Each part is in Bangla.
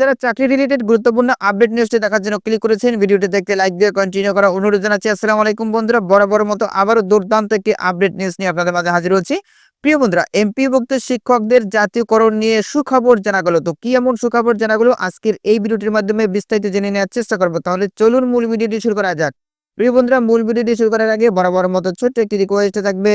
যারা চাকরি রিলেটেড গুরুত্বপূর্ণ আপডেট নিউজটি দেখার জন্য ক্লিক করেছেন, ভিডিওটি দেখতে লাইক দিয়ে কন্টিনিউ করা অনুরোধ জানাচ্ছি। আসসালামু আলাইকুম বন্ধুরা, বরাবর মতো আবারও দুর্দান্ত একটি আপডেট নিউজ নিয়ে আপনাদের মাঝে হাজির হচ্ছি। প্রিয় বন্ধুরা এমপিভুক্ত শিক্ষকদের জাতীয়করণ নিয়ে সুখবর জানা গেল। তো কি এমন সুখবর জানা গেল? আজকের এই ভিডিওটির মাধ্যমে বিস্তারিত জেনে নেওয়ার চেষ্টা করব। তাহলে চলুন মূল ভিডিওটি শুরু করা যাক। প্রিয় বন্ধুরা, মূল ভিডিওটি শুরু করার আগে বরাবর মতো ছোট্ট একটি রিকোয়েস্ট থাকবে।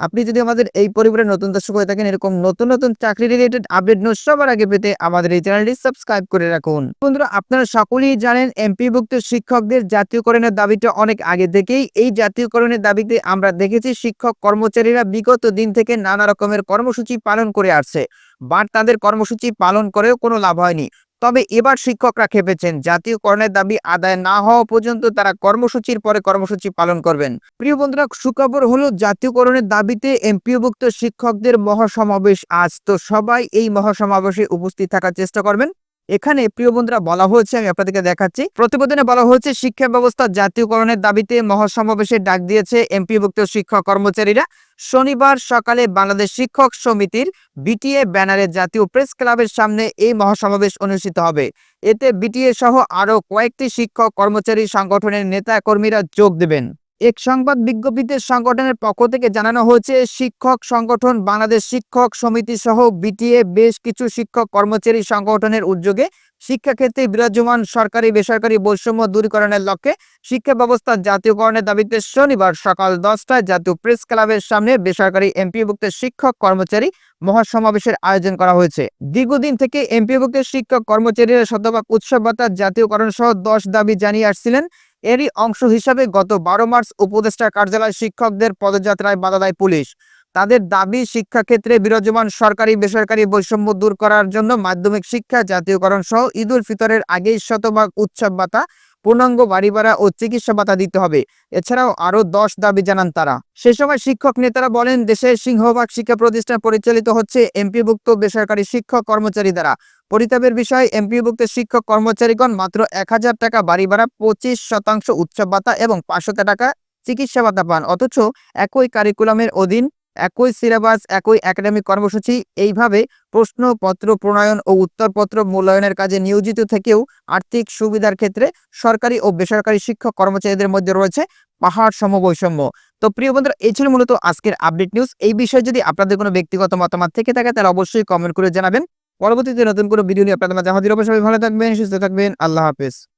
আপনি যদি আমাদের এই পরিবারের নতুন দর্শক হয়ে থাকেন, এরকম নতুন নতুন চাকরি রিলেটেড আপডেট নিউজ সবার আগে পেতে আমাদের এই চ্যানেলটি সাবস্ক্রাইব করে রাখুন। বন্ধুরা, আপনারা সকলেই জানেন এমপিভুক্ত শিক্ষকদের জাতীয়করণের দাবিটা অনেক আগে থেকেই। এই জাতীয়করণের দাবিতে আমরা দেখেছি শিক্ষক কর্মচারীরা বিগত দিন থেকে নানা রকমের কর্মসূচি পালন করে আসছে। বাট তাদের কর্মসূচি পালন করেও কোনো লাভ হয়নি। তবে এবার শিক্ষকরা খেপেছেন জাতীয়করণের দাবি আদায় না হওয়া পর্যন্ত তারা কর্মসূচির পরে কর্মসূচি পালন করবেন। প্রিয় বন্ধুরা, সুখবর হলো, জাতীয়করণের দাবিতে এমপিওভুক্ত শিক্ষকদের মহাসমাবেশ। আজ তো সবাই এই মহাসমাবেশে উপস্থিত থাকার চেষ্টা করবেন। এখানে প্রিয় বন্ধুরা বলা হয়েছে, আমি আপনাদেরকে দেখাচ্ছি। প্রতিবেদনে বলা হয়েছে, শিক্ষা ব্যবস্থা জাতীয়করণের দাবিতে মহাসমাবেশে ডাক দিয়েছে এমপিভুক্ত শিক্ষক কর্মচারীরা। শনিবার সকালে বাংলাদেশ শিক্ষক সমিতির বিটিএ ব্যানারে জাতীয় প্রেস ক্লাবের সামনে এই মহাসমাবেশ অনুষ্ঠিত হবে। এতে বিটিএ সহ আরও কয়েকটি শিক্ষক কর্মচারী, সংগঠনের নেতা কর্মীরা যোগ দেবেন। এক সংবাদ বিজ্ঞপ্তিতে সংগঠনের পক্ষ থেকে জানানো হয়েছে, শিক্ষক সংগঠন বাংলাদেশ শিক্ষক সমিতি সহ বিটিএ বেশ কিছু শিক্ষক কর্মচারী সংগঠনের উদ্যোগে শিক্ষাক্ষেত্রে বিরাজমান সরকারি বেসরকারি বৈষম্য দূরীকরণের লক্ষ্যে শিক্ষা ব্যবস্থা জাতীয়করণের দাবিতে শনিবার সকাল দশটায় জাতীয় প্রেস ক্লাবের সামনে বেসরকারি এমপিভুক্ত শিক্ষক কর্মচারী মহাসমাবেশের আয়োজন করা হয়েছে। দীর্ঘদিন থেকে এমপিভুক্ত শিক্ষক কর্মচারীরা শতভাগ উৎসব ভাতা জাতীয়করণ সহ দশ দাবি জানিয়ে আসছিলেন। এরই অংশ হিসাবে গত বারো মার্চ উপদেষ্টা কার্যালয় শিক্ষকদের পদযাত্রায় বাধা দেয় পুলিশ। তাদের দাবি, শিক্ষাক্ষেত্রে বিরাজমান সরকারি, বেসরকারি বৈষম্য দূর করার জন্য মাধ্যমিক শিক্ষা জাতীয়করণ সহ ঈদ উল ফিতরের আগেই শতভাগ উৎসব ভাতা পূর্ণাঙ্গ বাড়ি ভাড়া ও চিকিৎসা ভাতা দিতে হবে। এছাড়াও আরও দশ দাবি জানান তারা। সে সময় শিক্ষক নেতারা বলেন, দেশের সিংহভাগ শিক্ষা প্রতিষ্ঠান পরিচালিত হচ্ছে এমপিভুক্ত বেসরকারি শিক্ষক কর্মচারী দ্বারা। পরিতাপের বিষয়, এমপিভুক্ত শিক্ষক কর্মচারীগণ মাত্র এক হাজার টাকা বাড়ি ভাড়া পঁচিশ শতাংশ উৎসব ভাতা এবং পাঁচশো টাকা চিকিৎসা ভাতা পান। অথচ একই কারিকুলামের অধীন একই সিলেবাস একই একাডেমিক কর্মসূচি, এইভাবে প্রশ্নপত্র প্রণয়ন ও উত্তরপত্র মূল্যায়নের কাজে নিয়োজিত থেকেও আর্থিক সুবিধার ক্ষেত্রে সরকারি ও বেসরকারি শিক্ষক কর্মচারীদের মধ্যে রয়েছে পাহাড় সম বৈষম্য তো প্রিয় বন্ধুরা, এই ছিল মূলত আজকের আপডেট নিউজ এই বিষয়ে যদি আপনাদের কোনো ব্যক্তিগত মতামত থেকে থাকে, তাহলে অবশ্যই কমেন্ট করে জানাবেন। পরবর্তীতে নতুন কোনো ভিডিও নিয়ে আপনাদের মাঝে হাজির সবাই ভালো থাকবেন, সুস্থ থাকবেন। আল্লাহ হাফেজ।